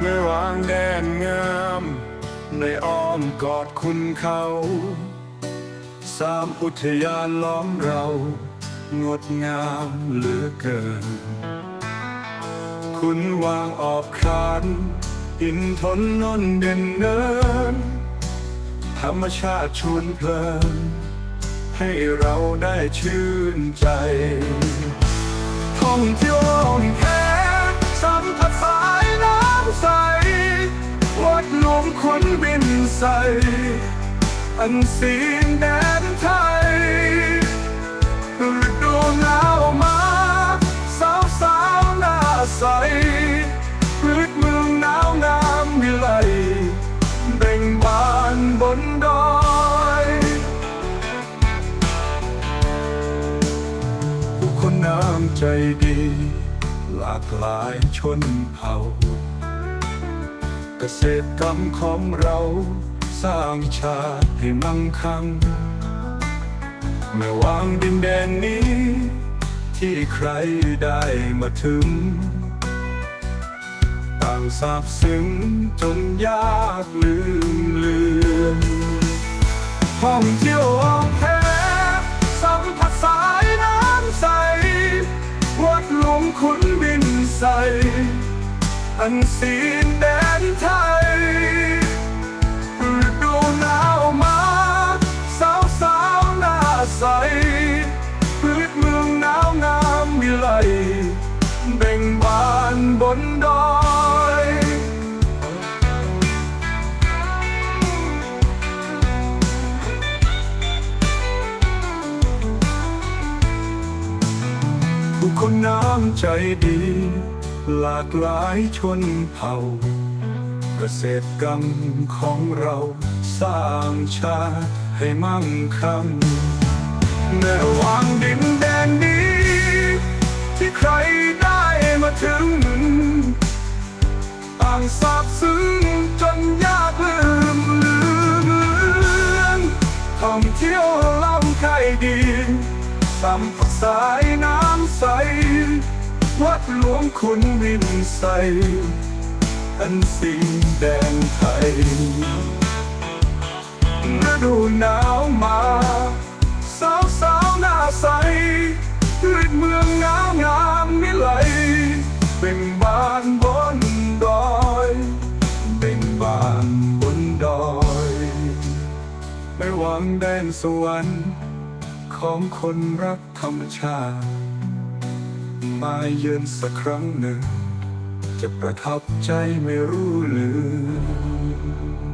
เมื่อวางแดนงาม ในอ้อมกอดคุณเขา สามอุทยานล้อมเรา งดงามเหลือเกิน คุณวางออกคานอินทนนนเด่นเนิน ธรรมชาติชวนเพลิน ให้เราได้ชื่นใจท่องเที่ยว วัดหลวงคนบินใสอันซีนแดนไทยฤดูหนาวมาสาวสาวหน้าใสพืชเมืองหนาวงามวิไลเบ่งบานบนดอยผู้คนน้ำใจดี หลากหลายชนเผ่า เกษตรกรรมของเราสร้างชาติให้มั่งคั่งเมื่อวางดินแดนนี้ ที่ใครได้มาถึง ต่างสาบซึ้งจนยากลืมเลือนท่องเที่ยวออกแพสัมผัสสายน้ำใส วัดหลวงขุนบินใส อันซีนแด นไทยฤดูหนาวมาสาวสาวหน้าใสพืชเมืองหนาวงามวิไลเบ่งบานบนดอยผู้คนน้ำใจดี หลากหลายชนเผ่า เกษตรกรรมของเราสร้างชาติให้มั่งคั่งแม้วางดินแดนนี้ ที่ใครได้มาถึงต่างสาบซึ้งจนยากลืมเลือนท่องเที่ยวล่ำไข่ดีสัมผัสสายน้ำใส วัดหลวงคุณวินใส อันสิ่งแดนไทยฤดูหนาวมาสาวสาวหน้าใสพืชเมืองงามงามมิไหลเบ่งบานบนดอยเบ่งบานบนดอยไม่หวังแดนสวรรค์ของคนรักธรรมชาติ มาเยือนสักครั้งหนึ่ง จะประทับใจไม่รู้ลืม